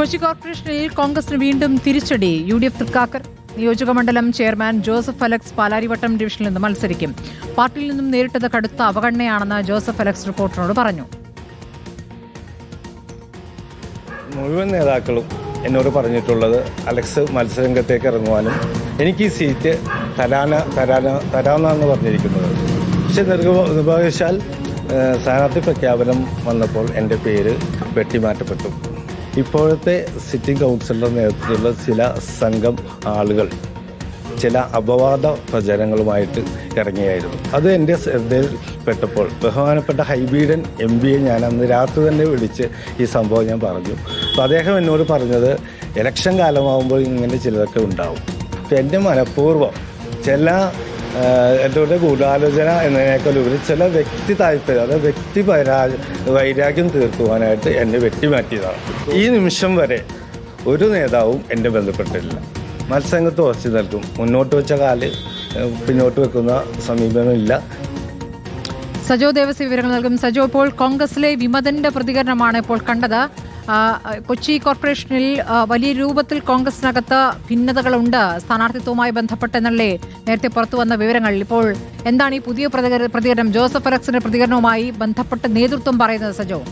കൊച്ചി കോർപ്പറേഷനിൽ കോൺഗ്രസിന് വീണ്ടും തിരിച്ചടി. U D F Thrikkakara. നിയോജകമണ്ഡലം ചെയർമാൻ ജോസഫ് അലക്സ് പാലാരിവട്ടം ഡിവിഷനിൽ നിന്ന് മത്സരിക്കും. പാർട്ടിയിൽ നിന്നും നേരിട്ടത് കടുത്ത അവഗണനയാണെന്ന് ജോസഫ് അലക്സ് റിപ്പോർട്ടറിനോട് പറഞ്ഞു. മുഴുവൻ നേതാക്കളും എന്നോട് പറഞ്ഞിട്ടുള്ളത് അലക്സ് മത്സരരംഗത്തേക്ക് ഇറങ്ങുവാനും എനിക്ക് ഈ സീറ്റ് തരാന തരാന തരാമെന്നാണ് പറഞ്ഞിരിക്കുന്നത്. പക്ഷെ നിർഭാഗ്യവശാൽ സ്ഥാനാർത്ഥി പ്രഖ്യാപനം വന്നപ്പോൾ എന്റെ പേര് വെട്ടിമാറ്റപ്പെട്ടു. ഇപ്പോഴത്തെ സിറ്റിംഗ് കൗൺസിലറുടെ നേതൃത്വത്തിലുള്ള ചില സംഘം ആളുകൾ ചില അപവാദ പ്രചരണങ്ങളുമായിട്ട് ഇറങ്ങിയായിരുന്നു. അത് എന്റെ ശ്രദ്ധയിൽപ്പെട്ടപ്പോൾ ബഹുമാനപ്പെട്ട ഹൈബീഡൻ എം പിയെ ഞാൻ അന്ന് രാത്രി തന്നെ വിളിച്ച് ഈ സംഭവം ഞാൻ പറഞ്ഞു. അപ്പോൾ അദ്ദേഹം എന്നോട് പറഞ്ഞത് ഇലക്ഷൻ കാലമാകുമ്പോൾ ഇങ്ങനെ ചിലതൊക്കെ ഉണ്ടാവും. അപ്പോൾ എന്റെ മനഃപൂർവം ചില എന്റെ ഗൂഢാലോചന എന്നതിനേക്കാൾ ഉപരി ചില വ്യക്തി താല്പര്യം അതായത് വ്യക്തി പരാ വൈരാഗ്യം തീർക്കുവാനായിട്ട് എന്നെ വെട്ടിമാറ്റിയതാണ്. ഈ നിമിഷം വരെ ഒരു നേതാവും എന്നെ ബന്ധപ്പെട്ടിട്ടില്ല. മത്സംഗത്ത് ഉറച്ചു നിൽക്കും. മുന്നോട്ട് വെച്ച കാൽ പിന്നോട്ട് വെക്കുന്ന സമീപനമില്ല സജോ ദേവസ്യ വിവരങ്ങൾ നൽകും. സജോ ഇപ്പോൾ കോൺഗ്രസിലെ വിമതന്റെ പ്രതികരണമാണ് ഇപ്പോൾ കണ്ടത്. കൊച്ചി കോർപ്പറേഷനിൽ വലിയ രൂപത്തിൽ കോൺഗ്രസിനകത്ത് ഭിന്നതകളുണ്ട്. സ്ഥാനാർത്ഥിത്വവുമായി ബന്ധപ്പെട്ടെന്നല്ലേ നേരത്തെ പുറത്തു വന്ന വിവരങ്ങൾ. ഇപ്പോൾ എന്താണ് ഈ പുതിയ പ്രതികര- പ്രതികരണം? ജോസഫ് അലക്സിന്റെ പ്രതികരണവുമായി ബന്ധപ്പെട്ട് നേതൃത്വം പറയുന്നത് സജോ?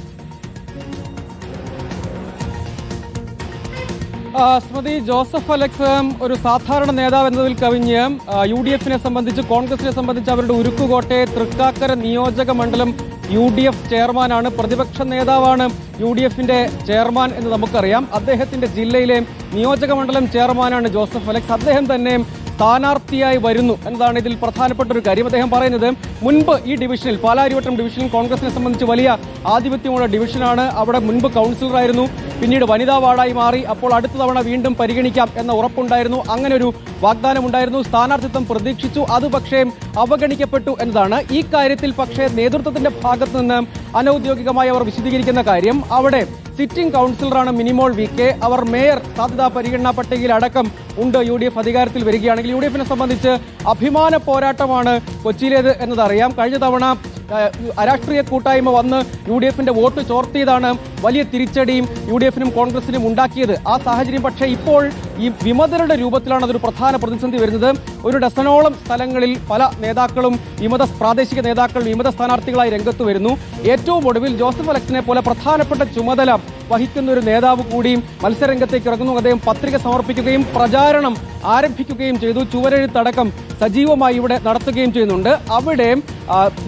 സ്മൃതി ജോസഫ് അലക്സ് ഒരു സാധാരണ നേതാവ് എന്നതിൽ കവിഞ്ഞ് യു ഡി എഫിനെ സംബന്ധിച്ച് കോൺഗ്രസിനെ സംബന്ധിച്ച് അവരുടെ ഉരുക്കുകോട്ടെ തൃക്കാക്കര നിയോജക മണ്ഡലം യു ഡി എഫ് ചെയർമാനാണ്. പ്രതിപക്ഷ നേതാവാണ് യു ഡി എഫിന്റെ ചെയർമാൻ എന്ന് നമുക്കറിയാം. അദ്ദേഹത്തിന്റെ ജില്ലയിലെ നിയോജക മണ്ഡലം ചെയർമാനാണ് ജോസഫ് അലക്സ്. അദ്ദേഹം തന്നെ സ്ഥാനാർത്ഥിയായി വരുന്നു എന്നതാണ് ഇതിൽ പ്രധാനപ്പെട്ട ഒരു കാര്യം. അദ്ദേഹം പറയുന്നത് മുൻപ് ഈ ഡിവിഷനിൽ പാലാരിവട്ടം ഡിവിഷനിൽ കോൺഗ്രസിനെ സംബന്ധിച്ച് വലിയ ആധിപത്യമുള്ള ഡിവിഷനാണ്. അവിടെ മുൻപ് കൗൺസിലറായിരുന്നു. പിന്നീട് വനിതാ വാർഡായി മാറി. അപ്പോൾ അടുത്ത തവണ വീണ്ടും പരിഗണിക്കാം എന്ന ഉറപ്പുണ്ടായിരുന്നു. അങ്ങനെ ഒരു വാഗ്ദാനം ഉണ്ടായിരുന്നു സ്ഥാനാർത്ഥിത്വം പ്രതീക്ഷിച്ചു. അത് പക്ഷേ അവഗണിക്കപ്പെട്ടു എന്നതാണ് ഈ കാര്യത്തിൽ പക്ഷേ നേതൃത്വത്തിന്റെ ഭാഗത്തു നിന്ന് അനൌദ്യോഗികമായി അവർ വിശദീകരിക്കുന്ന കാര്യം അവിടെ സിറ്റിംഗ് കൗൺസിലറാണ് മിനിമോൾ വി കെ. അവർ മേയർ സാധ്യതാ പരിഗണനാ പട്ടികയിൽ അടക്കം ഉണ്ട്. യു ഡി എഫ് അധികാരത്തിൽ വരികയാണെങ്കിൽ യു ഡി എഫിനെ സംബന്ധിച്ച് അഭിമാന പോരാട്ടമാണ് കൊച്ചിയിലേത് എന്നതറിയാം. കഴിഞ്ഞ തവണ രാഷ്ട്രീയ അരാഷ്ട്രീയ കൂട്ടായ്മ വന്ന് യു ഡി എഫിന്റെ വോട്ട് ചോർത്തിയതാണ് വലിയ തിരിച്ചടിയും യു ഡി എഫിനും കോൺഗ്രസിനും ഉണ്ടാക്കിയത്. ആ സാഹചര്യം പക്ഷേ ഇപ്പോൾ ഈ വിമതരുടെ രൂപത്തിലാണ് അതൊരു പ്രധാന പ്രതിസന്ധി വരുന്നത്. ഒരു ഡസനോളം സ്ഥലങ്ങളിൽ പല നേതാക്കളും വിമത പ്രാദേശിക നേതാക്കൾ വിമത സ്ഥാനാർത്ഥികളായി രംഗത്ത് വരുന്നു. ഏറ്റവും ഒടുവിൽ ജോസഫ് അലക്സിനെ പോലെ പ്രധാനപ്പെട്ട ചുമതല വഹിക്കുന്ന ഒരു നേതാവ് കൂടിയും മത്സരരംഗത്തേക്ക് ഇറങ്ങുന്നു. അദ്ദേഹം പത്രിക സമർപ്പിക്കുകയും പ്രചാരണം ആരംഭിക്കുകയും ചെയ്തു. ചുവരെഴുത്തടക്കം സജീവമായി ഇവിടെ നടത്തുകയും ചെയ്യുന്നുണ്ട്. അവിടെ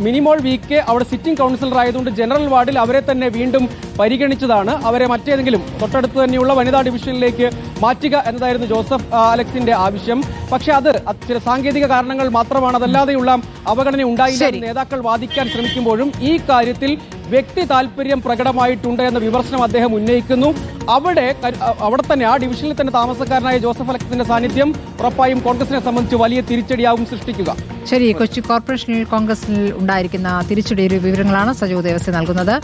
മിനിമോൾ വി കെ അവിടെ സിറ്റിംഗ് കൗൺസിലർ ആയതുകൊണ്ട് ജനറൽ വാർഡിൽ അവരെ തന്നെ വീണ്ടും പരിഗണിച്ചതാണ്. അവരെ മറ്റേതെങ്കിലും തൊട്ടടുത്ത് തന്നെയുള്ള വനിതാ ഡിവിഷനിലേക്ക് മാറ്റുക എന്നതായിരുന്നു ജോസഫ് അലക്സിന്റെ ആവശ്യം. പക്ഷേ അത് ചില സാങ്കേതിക കാരണങ്ങൾ മാത്രമാണ്. അതല്ലാതെയുള്ള അവഗണന ഉണ്ടായില്ല നേതാക്കൾ വാദിക്കാൻ ശ്രമിക്കുമ്പോഴും ഈ കാര്യത്തിൽ വ്യക്തി താല്പര്യം പ്രകടമായിട്ടുണ്ട് എന്ന വിമർശനം അദ്ദേഹം ഉന്നയിക്കുന്നു. അവിടെ അവിടെ തന്നെ ആ ഡിവിഷനിൽ തന്നെ താമസക്കാരനായ ജോസഫ് അലക്സിന്റെ സാന്നിധ്യം ഉറപ്പായും കോൺഗ്രസിനെ സംബന്ധിച്ച് വലിയ തിരിച്ചടിയാവും സൃഷ്ടിക്കുക. ശരി കൊച്ചി കോർപ്പറേഷനിൽ കോൺഗ്രസിൽ ഉണ്ടായിരിക്കുന്ന തിരിച്ചടി വിവരങ്ങളാണ് സജോ ദേവസ്യ നൽകുന്നത്.